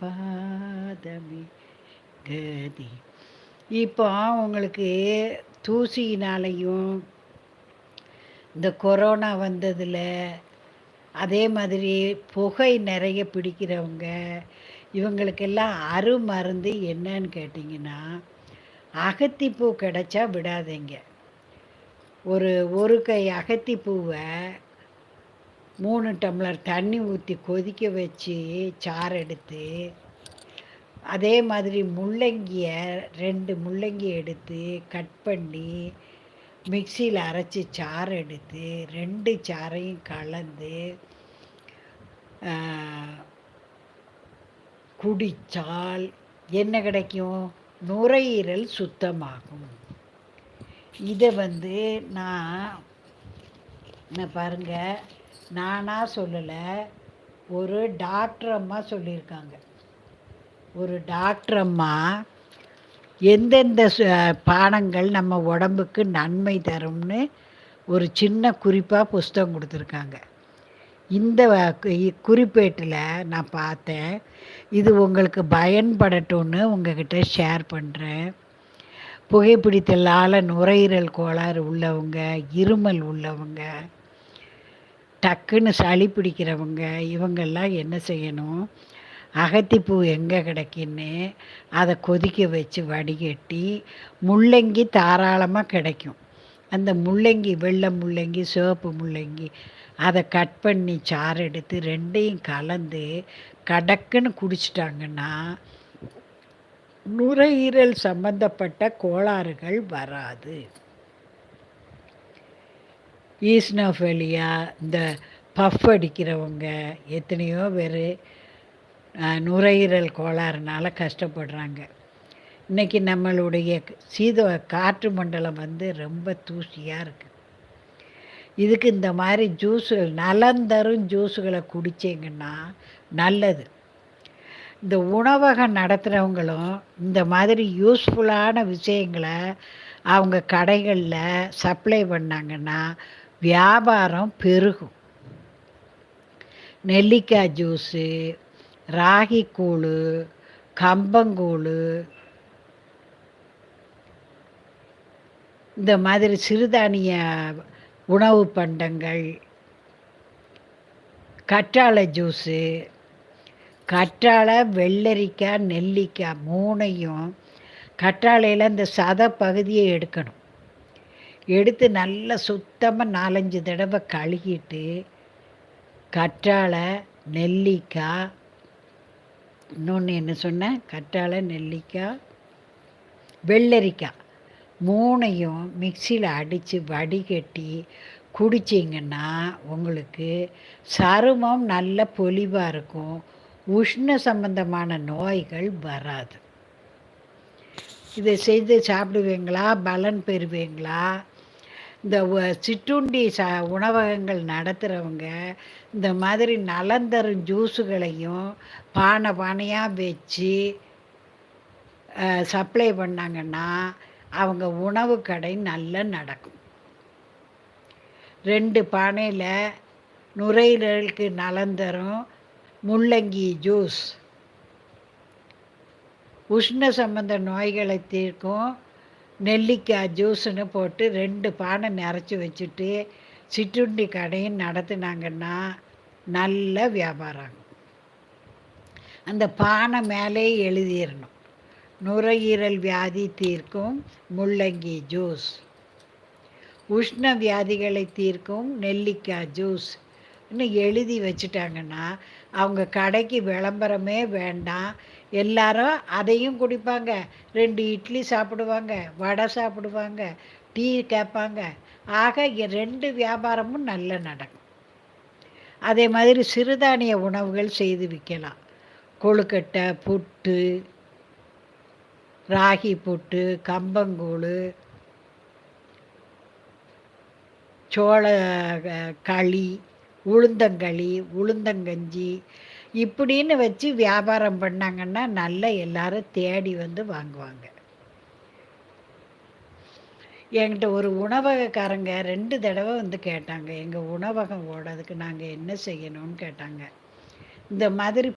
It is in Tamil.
பாதமே கதி. இப்போ உங்களுக்கு தூசியினாலையும் இந்த கொரோனா வந்ததில் அதே மாதிரி புகை நிறைய பிடிக்கிறவங்க இவங்களுக்கெல்லாம் அருமருந்து என்னன்னு கேட்டிங்கன்னா அகத்திப்பூ கிடைச்சா விடாதீங்க. ஒரு ஒரு கை அகத்திப்பூவை மூணு டம்ளர் தண்ணி ஊற்றி கொதிக்க வச்சு சாறு எடுத்து அதே மாதிரி முள்ளங்கியை ரெண்டு முள்ளங்கி எடுத்து கட் பண்ணி மிக்சியில் அரைச்சி சாறு எடுத்து ரெண்டு சாறையும் கலந்து குடித்தால் என்ன கிடைக்கும்? நுரையீரல் சுத்தமாகும். இதை வந்து நான் நான் பாருங்கள் நானாக சொல்லலை ஒரு டாக்டர் அம்மா சொல்லியிருக்காங்க. ஒரு டாக்டர் அம்மா எந்தெந்த பானங்கள் நம்ம உடம்புக்கு நன்மை தரும்னு ஒரு சின்ன குறிப்பாக புஸ்தகம் கொடுத்துருக்காங்க. இந்த குறிப்பேட்டில் நான் பார்த்தேன். இது உங்களுக்கு பயன்படட்டும்னு உங்ககிட்ட ஷேர் பண்ணுறேன் புகைப்பிடித்தலால் நுரையீரல் கோளாறு உள்ளவங்க இருமல் உள்ளவங்க டக்குன்னு சளி பிடிக்கிறவங்க இவங்கெல்லாம் என்ன செய்யணும்? அகத்திப்பூ எங்கே கிடைக்குன்னு அதை கொதிக்க வச்சு வடிகட்டி முள்ளங்கி தாராளமாக கிடைக்கும். அந்த முள்ளங்கி வெள்ளை முள்ளங்கி சிவப்பு முள்ளங்கி அதை கட் பண்ணி சாறு எடுத்து ரெண்டையும் கலந்து கடக்குன்னு குடிச்சிட்டாங்கன்னா நுரையீரல் சம்பந்தப்பட்ட கோளாறுகள் வராது. ஈஸ்னோஃபெலியா இந்த பஃப் அடிக்கிறவங்க எத்தனையோ பேர் நுரையீரல் கோளாறுனால கஷ்டப்படுறாங்க. இன்றைக்கி நம்மளுடைய சீத காற்று மண்டலம் வந்து ரொம்ப தூசியாக இருக்குது இதுக்கு இந்த மாதிரி ஜூஸுகள் நலந்தரும் ஜூஸுகளை குடிச்சிங்கன்னா நல்லது. இந்த உணவகம் நடத்துகிறவங்களும் இந்த மாதிரி யூஸ்ஃபுல்லான விஷயங்களை அவங்க கடைகளில் சப்ளை பண்ணாங்கன்னா வியாபாரம் பெருகும். நெல்லிக்காய் ஜூஸு ராகி கம்பங்கூழ் இந்த மாதிரி சிறுதானிய உணவு பண்டங்கள் கற்றாழை ஜூஸு கற்றாழை வெள்ளரிக்காய் நெல்லிக்காய் மூணையும் கற்றாழையில் இந்த சத பகுதியை எடுக்கணும். எடுத்து நல்லா சுத்தமாக நாலஞ்சு தடவை கழுகிட்டு கற்றாழை நெல்லிக்காய் இன்னொன்று என்ன சொன்னேன்? கற்றாழை நெல்லிக்காய் வெள்ளரிக்காய் மூணையும் மிக்சியில் அடித்து வடிகட்டி குடிச்சிங்கன்னா உங்களுக்கு சருமம் நல்ல பொலிவாக இருக்கும். உஷ்ண சம்பந்தமான நோய்கள் வராது. இதை செய்து சாப்பிடுவீங்களா? பலன் பெறுவீங்களா? இந்த சிற்றுண்டி ச உணவகங்கள் நடத்துகிறவங்க இந்த மாதிரி நலந்தரும் ஜூஸுகளையும் பானை பானையாக வச்சு சப்ளை பண்ணாங்கன்னா அவங்க உணவு கடை நல்லா நடக்கும். ரெண்டு பானையில் நுரையீரலுக்கு நலந்தரும் முள்ளங்கி ஜூஸ். உஷ்ண சம்பந்த நோய்களை தீர்க்கும் நெல்லிக்காய் ஜூஸுன்னு போட்டு ரெண்டு பானை நிறச்சி வச்சுட்டு சிற்றுண்டி கடையும் நடத்துனாங்கன்னா நல்ல வியாபாரம் ஆகும் அந்த பானை மேலே எழுதிடணும் நுரையீரல் வியாதி தீர்க்கும் முள்ளங்கி ஜூஸ். உஷ்ண வியாதிகளை தீர்க்கும் நெல்லிக்காய் ஜூஸ். இன்னும் எழுதி வச்சுட்டாங்கன்னா அவங்க கடைக்கு விளம்பரமே வேண்டாம். எல்லாரும் அதையும் குடிப்பாங்க. ரெண்டு இட்லி சாப்பிடுவாங்க வடை சாப்பிடுவாங்க டீ கேட்பாங்க. ஆக ரெண்டு வியாபாரமும் நல்ல நடக்கும். அதே மாதிரி சிறுதானிய உணவுகள் செய்து விற்கலாம். கொழுக்கட்டை புட்டு ராகி புட்டு கம்பங்கூழ் சோள களி உளுந்தங்களி உளுந்தங்கஞ்சி இப்படின்னு வச்சு வியாபாரம் பண்ணாங்கன்னா நல்ல எல்லாரும் தேடி வந்து வாங்குவாங்க. என்கிட்ட ஒரு உணவகக்காரங்க ரெண்டு தடவை வந்து கேட்டாங்க. எங்கள் உணவகம் ஓடுறதுக்கு நாங்கள் என்ன செய்யணும்னு கேட்டாங்க. இந்த மாதிரி